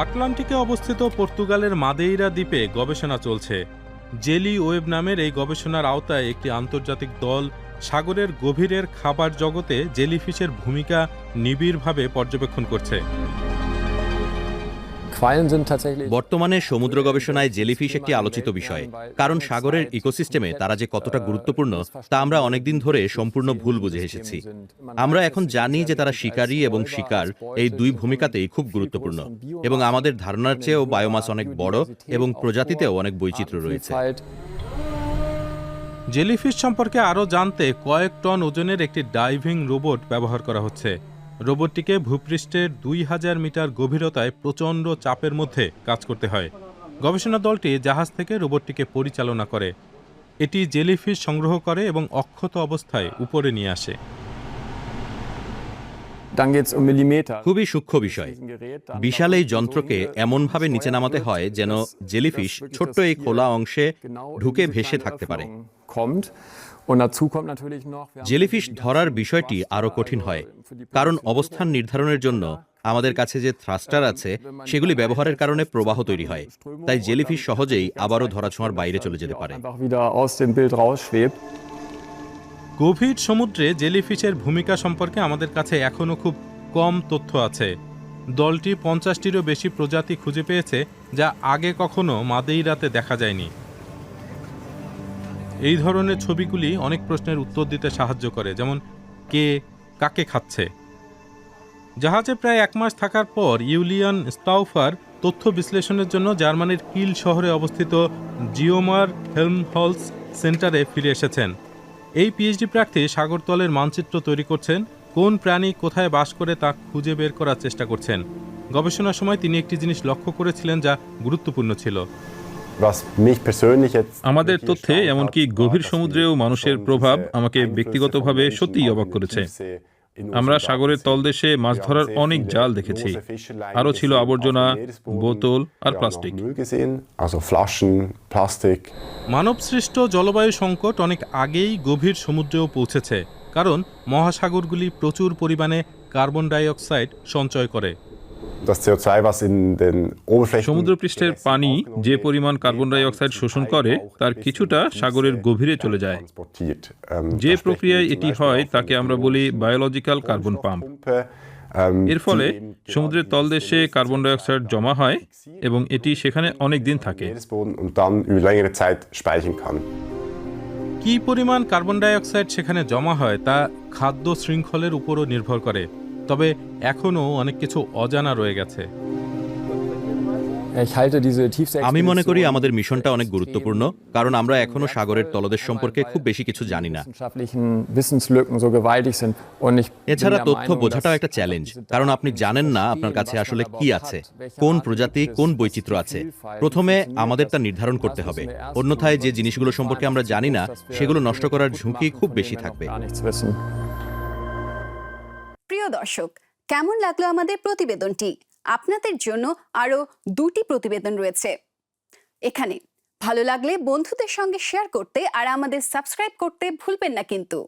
আটলান্টিকে অবস্থিত পর্তুগালের মাদেইরা দ্বীপে গবেষণা চলছে। জেলি ওয়েব নামের এই গবেষণার আওতায় একটি আন্তর্জাতিক দল সাগরের গভীরের খাবার জগতে জেলিফিশের ভূমিকা নিবিড়ভাবে পর্যবেক্ষণ করছে। বর্তমানে সমুদ্র গবেষণায় জেলিফিশ একটি আলোচিত বিষয় কারণ সাগরের ইকোসিস্টেমে তারা যে কতটা গুরুত্বপূর্ণ তা আমরা অনেকদিন ধরে সম্পূর্ণ ভুল বুঝে এসেছি। আমরা এখন জানি যে তারা শিকারী এবং শিকার এই দুই ভূমিকাতেই খুব গুরুত্বপূর্ণ এবং আমাদের ধারণার চেয়েও বায়োমাস অনেক বড় এবং প্রজাতিতেও অনেক বৈচিত্র্য রয়েছে। জেলিফিশ সম্পর্কে আরও জানতে কয়েক টন ওজনের একটি ডাইভিং রোবট ব্যবহার করা হচ্ছে। রোবটটিকে ভূপৃষ্ঠের দুই হাজার মিটার গভীরতায় প্রচণ্ড চাপের মধ্যে কাজ করতে হয়। গবেষণা দলটি জাহাজ থেকে রোবটটিকে পরিচালনা করে। এটি জেলিফিশ সংগ্রহ করে এবং অক্ষত অবস্থায় উপরে নিয়ে আসে। Um খুবই সূক্ষ্ম বিষয়। বিশাল এই যন্ত্রকে এমনভাবে নিচে নামাতে হয় যেন জেলিফিশ ছোট্ট এই খোলা অংশে ঢুকে ভেসে থাকতে পারে। জেলিফিশ ধরার বিষয়টি আরও কঠিন হয় কারণ অবস্থান নির্ধারণের জন্য আমাদের কাছে যে থ্রাস্টার আছে সেগুলি ব্যবহারের কারণে প্রবাহ তৈরি হয়। তাই জেলিফিশ সহজেই আবারও ধরাছোঁয়ার বাইরে চলে যেতে পারে। গভীর সমুদ্রে জেলিফিশের ভূমিকা সম্পর্কে আমাদের কাছে এখনও খুব কম তথ্য আছে। দলটি পঞ্চাশটিরও বেশি প্রজাতি খুঁজে পেয়েছে যা আগে কখনো মাদেইরাতে দেখা যায়নি। এই ধরনের ছবিগুলি অনেক প্রশ্নের উত্তর দিতে সাহায্য করে, যেমন কে কাকে খাচ্ছে? জাহাজে প্রায় এক মাস থাকার পর ইউলিয়ান স্টাউফার তথ্য বিশ্লেষণের জন্য জার্মানির কিল শহরে অবস্থিত জিওমার হেলমহলস সেন্টারে ফিরে এসেছেন। এই পিএইচডি প্রার্থী সাগরতলের মানচিত্র তৈরি করছেন, কোন প্রাণী কোথায় বাস করে তা খুঁজে বের করার চেষ্টা করছেন। গবেষণার সময় তিনি একটি জিনিস লক্ষ্য করেছিলেন যা গুরুত্বপূর্ণ ছিল। আমাদের তথ্যে এমনকি গভীর সমুদ্রেও মানুষের প্রভাব আমাকে ব্যক্তিগতভাবে সত্যিই অবাক করেছে। আমরা সাগরের তলদেশে মাছ ধরার অনেক জাল দেখেছি। আরও ছিল আবর্জনা বোতল আর প্লাস্টিক। মানবসৃষ্ট জলবায়ু সংকট অনেক আগেই গভীর সমুদ্রেও পৌঁছেছে কারণ মহাসাগরগুলি প্রচুর পরিমাণে কার্বন ডাইঅক্সাইড সঞ্চয় করে। সমুদ্রপৃষ্ঠের পানি যে পরিমাণ কার্বন ডাই অক্সাইড শোষণ করে তার কিছুটা সাগরের গভীরে চলে যায়. Ähm, যে প্রক্রিয়ায় এটি হয় তাকে আমরা বলি বায়োলজিক্যাল কার্বন পাম্পের ফলে সমুদ্রের তলদেশে কার্বন ডাই অক্সাইড জমা হয় এবং এটি সেখানে অনেক দিন থাকে. কী পরিমাণ কার্বন ডাই অক্সাইড সেখানে জমা হয় তা খাদ্য শৃঙ্খলের উপরও নির্ভর করে তবে এখনও অনেক কিছু অজানা রয়ে গেছে। আমি মনে করি আমাদের মিশনটা অনেক গুরুত্বপূর্ণ কারণ আমরা এখনও সাগরের তলদেশ সম্পর্কে খুব বেশি কিছু জানি না। এছাড়া তথ্য বোঝাটাও একটা চ্যালেঞ্জ কারণ আপনি জানেন না আপনার কাছে আসলে কি আছে কোন প্রজাতি কোন বৈচিত্র্য আছে। প্রথমে আমাদের তা নির্ধারণ করতে হবে। অন্যথায় যে জিনিসগুলো সম্পর্কে আমরা জানি না সেগুলো নষ্ট করার ঝুঁকি খুব বেশি থাকবে। দর্শক, কেমন লাগল আমাদের প্রতিবেদনটি? আপনাদের জন্য আরও দুটি প্রতিবেদন রয়েছে। এখানে, ভালো লাগলে বন্ধুদের সঙ্গে শেয়ার করতে আর আমাদের সাবস্ক্রাইব করতে ভুলবেন না কিন্তু।